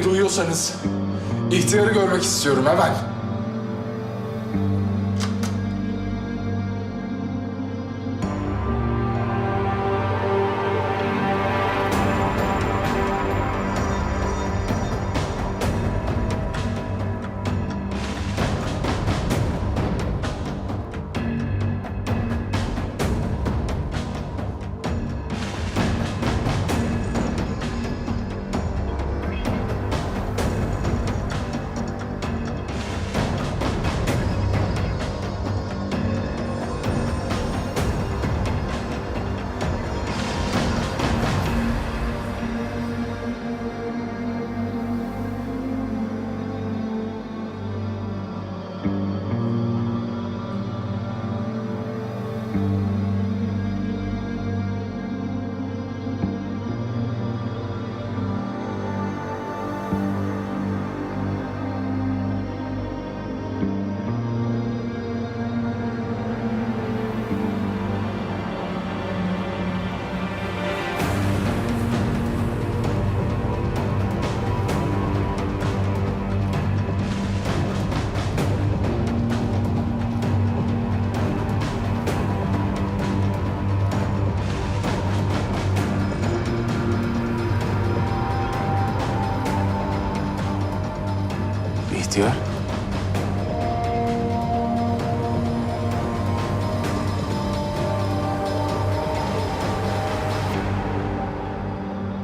Beni duyuyorsanız ihtiyarı görmek istiyorum hemen. İhtiyar.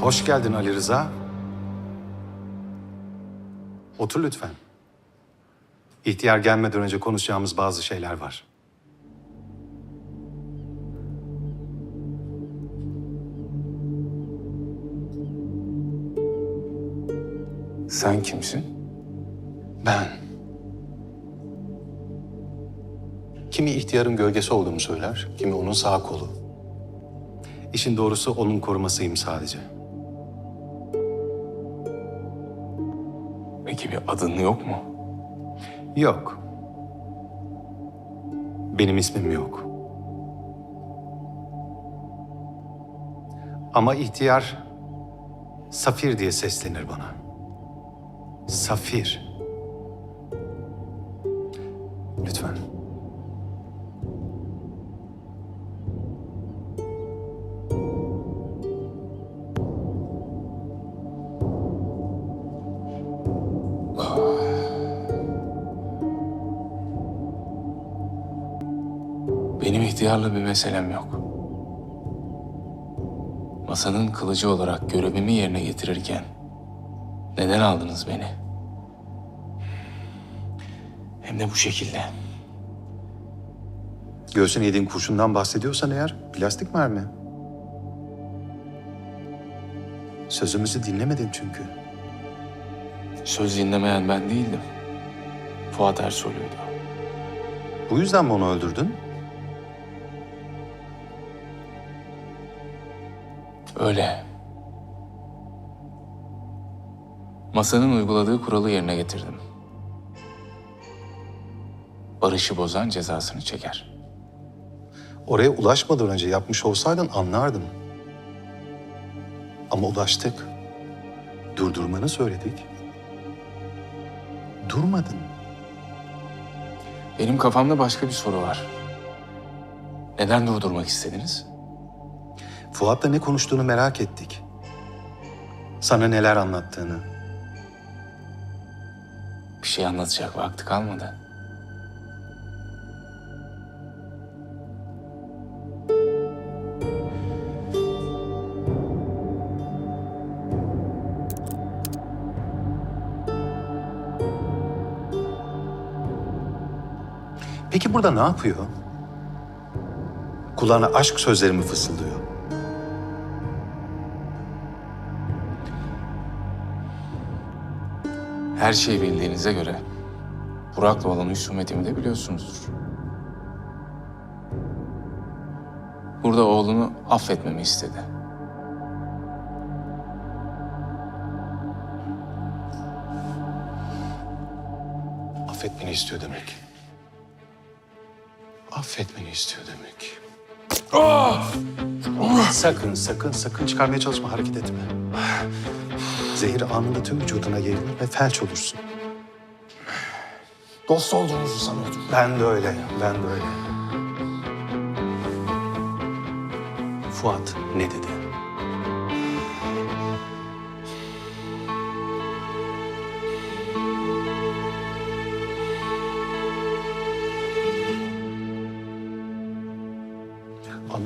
Hoş geldin Ali Rıza. Otur lütfen. İhtiyar gelmeden önce konuşacağımız bazı şeyler var. Sen kimsin? Ben. Kimi ihtiyarın gölgesi olduğumu söyler, kimi onun sağ kolu. İşin doğrusu onun korumasıyım sadece. Peki bir adın yok mu? Yok. Benim ismim yok. Ama ihtiyar Safir diye seslenir bana. Safir. Lütfen. Benim ihtiyarla bir meselem yok. Masanın kılıcı olarak görevimi yerine getirirken neden aldınız beni? Hem de bu şekilde. Göğsüne yediğin kurşundan bahsediyorsan eğer plastik mermi. Sözümüzü dinlemedin çünkü. Söz dinlemeyen ben değildim. Fuat Ersoy'luydu. Bu yüzden mi onu öldürdün? Öyle. Masanın uyguladığı kuralı yerine getirdim. Barışı bozan cezasını çeker. Oraya ulaşmadan önce yapmış olsaydın anlardım. Ama ulaştık. Durdurmanı söyledik. Durmadın. Benim kafamda başka bir soru var. Neden durdurmak istediniz? Fuat'la ne konuştuğunu merak ettik. Sana neler anlattığını. Bir şey anlatacak vakti kalmadı. Peki burada ne yapıyor? Kulağına aşk sözlerimi fısıldıyor. Her şeyi bildiğinize göre Burak'la olan husumetimi de biliyorsunuzdur. Burada oğlunu affetmemi istedi. Affetmeni istiyor demek. Affetmeni istiyor demek. Sakın, sakın, sakın çıkarmaya çalışma, hareket etme. Zehir anında tüm vücuduna yayılır ve felç olursun. Dost olduğunuzu sanıyordum. Ben de öyle, ben de öyle. Fuat ne dedi?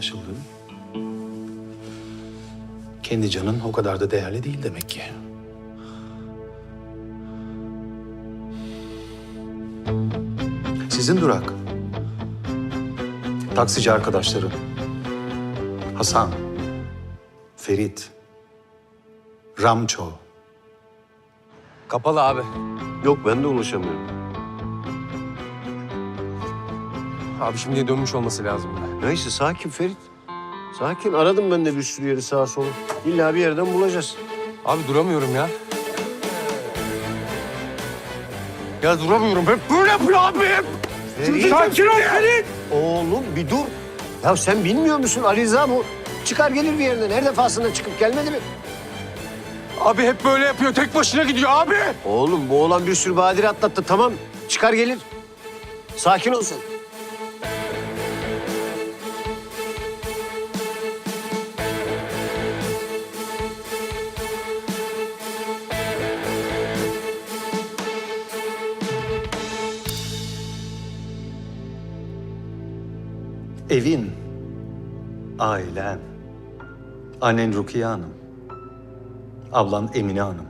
Anlaşıldı. Kendi canın o kadar da değerli değil demek ki. Sizin durak. Taksici arkadaşların. Hasan. Ferit. Ramço. Kapalı abi. Yok ben de ulaşamıyorum. Abi şimdi dönmüş olması lazım. Neyse sakin Ferit. Sakin. Aradım ben de bir sürü yeri sağa sola. İlla bir yerden bulacağız. Abi duramıyorum ya. Ya duramıyorum. Hep böyle yapıyor abi. hep. Sakin ol Ferit. Oğlum bir dur. Ya sen bilmiyor musun Ali Rıza bu? Çıkar gelir bir yerden. Her defasında çıkıp gelmedi mi? Abi hep böyle yapıyor. Tek başına gidiyor abi. Oğlum bu oğlan bir sürü badire atlattı. Tamam çıkar gelir. Sakin olsun. Evin, ailen, annen Rukiye Hanım, ablan Emine Hanım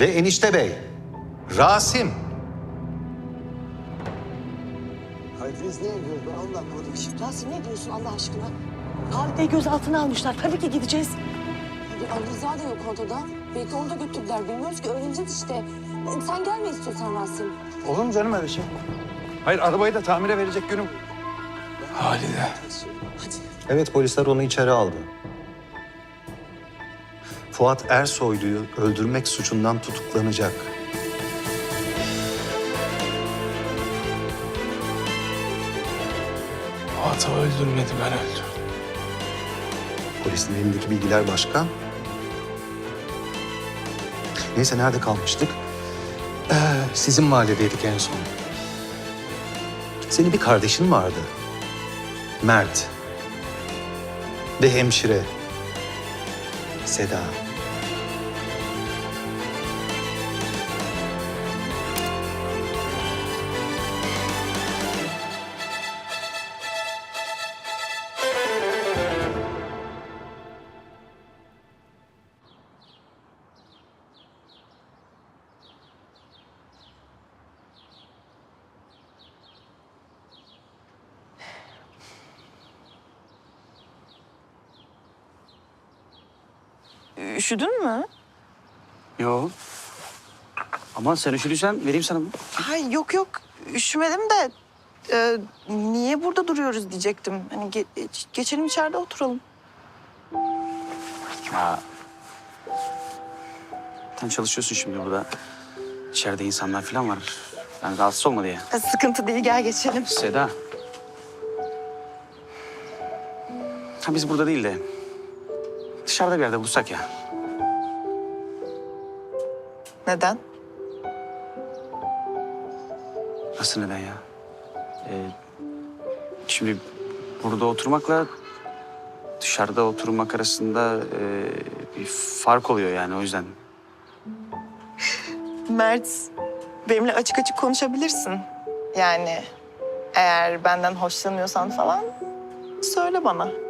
ve enişte bey, Rasim. Biz ne yapıyoruz ben onu da anlamadım. Şimdi Rasim ne diyorsun Allah aşkına? Halide'yi gözaltına almışlar. Tabii ki gideceğiz. Ali Rıza da yok ortada. Belki onu da götürdüler. Bilmiyoruz ki öğreneceğiz işte. E, Sen gelme istiyorsan Rasim. Olur mu canım öyle şey? Hayır arabayı da tamire verecek günüm. Halide. Evet polisler onu içeri aldı. Fuat Ersoylu'yu öldürmek suçundan tutuklanacak. Fuat'ı öldürmedi ben öldürdüm. Polisin elindeki bilgiler başka. Neyse nerede kalmıştık? Ee, sizin mahalledeydik en son. Senin bir kardeşin vardı. Mert. Ve hemşire. Seda. Üşüdün mü? Yo. Ama sen üşüdüysen vereyim sana bunu. Ay yok yok üşümedim de e, niye burada duruyoruz diyecektim. Hani ge- geçelim içeride oturalım. Ha. Sen çalışıyorsun şimdi burada. İçeride insanlar falan var. Yani rahatsız olma diye. E, sıkıntı değil gel geçelim. Seda. Ha biz burada değil de dışarıda bir yerde bulsak ya. Neden? Nasıl neden ya? Ee, şimdi burada oturmakla dışarıda oturmak arasında e, bir fark oluyor yani o yüzden. Mert benimle açık açık konuşabilirsin. Yani eğer benden hoşlanıyorsan falan söyle bana.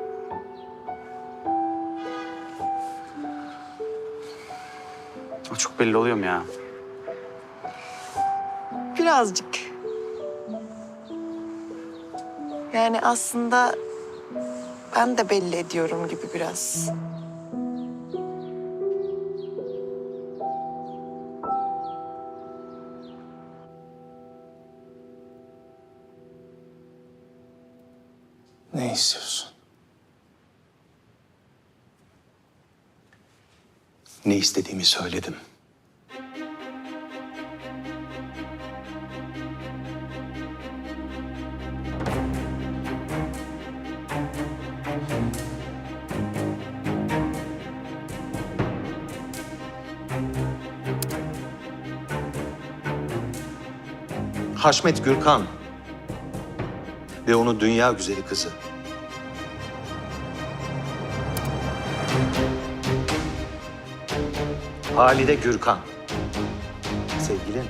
Çok belli oluyor mu ya? Birazcık. Yani aslında ben de belli ediyorum gibi biraz. Ne istiyorsun? ne istediğimi söyledim. Haşmet Gürkan ve onu dünya güzeli kızı Halide Gürkan. Sevgilin.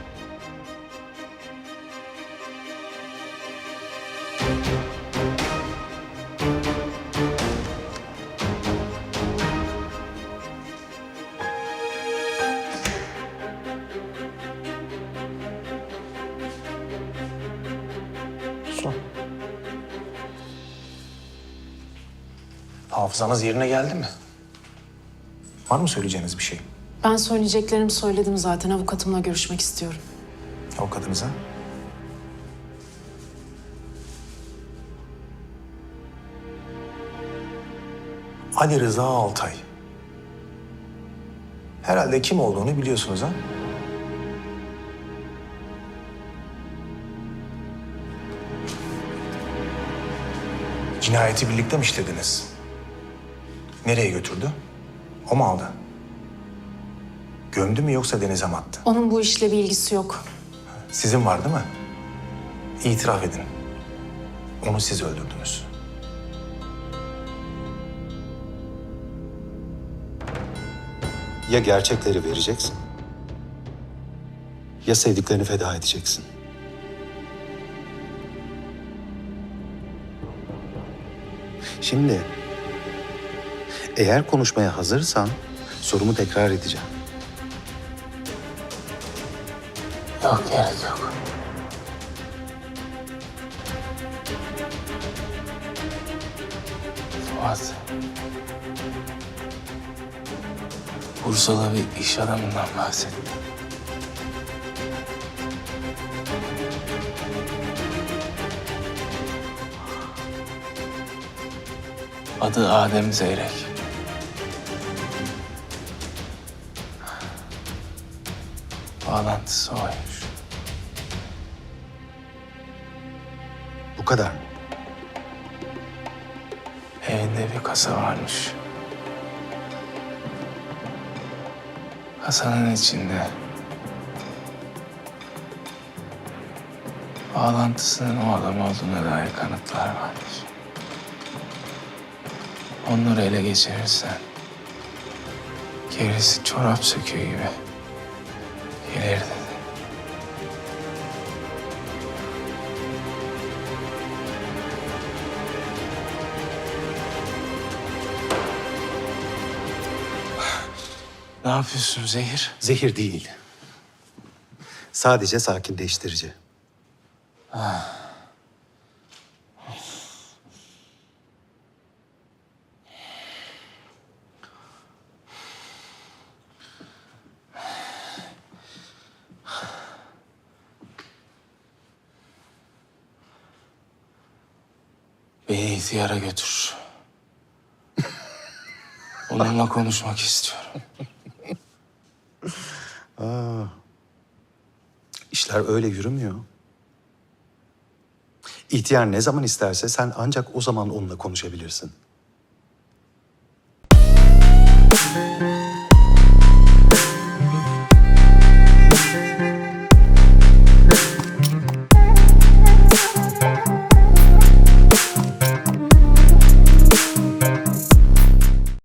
Hafızanız yerine geldi mi? Var mı söyleyeceğiniz bir şey Ben söyleyeceklerimi söyledim zaten. Avukatımla görüşmek istiyorum. avukatınıza? Ali Rıza Altay. Herhalde kim olduğunu biliyorsunuz ha? Cinayeti birlikte mi işlediniz? Nereye götürdü? O mu aldı? Gömdü mü yoksa denize mi attı? Onun bu işle bir ilgisi yok. Sizin var değil mi? İtiraf edin. Onu siz öldürdünüz. Ya gerçekleri vereceksin ya sevdiklerini feda edeceksin. Şimdi eğer konuşmaya hazırsan sorumu tekrar edeceğim. Yok gerek yok. Fuat. Bursalı bir iş adamından bahsetti. Adı Adem Zeyrek. Bağlantısı oymuş. Kadar mı? Evinde bir kasa varmış. Kasanın içinde bağlantısının o adam olduğuna dair kanıtlar varmış. Onları ele geçirirsen gerisi çorap söküğü gibi gelir Ne yapıyorsun Zehir? Zehir değil. Sadece sakinleştirici. Beni ihtiyara götür. Onunla konuşmak istiyorum. İşler öyle yürümüyor. İhtiyar ne zaman isterse sen ancak o zaman onunla konuşabilirsin.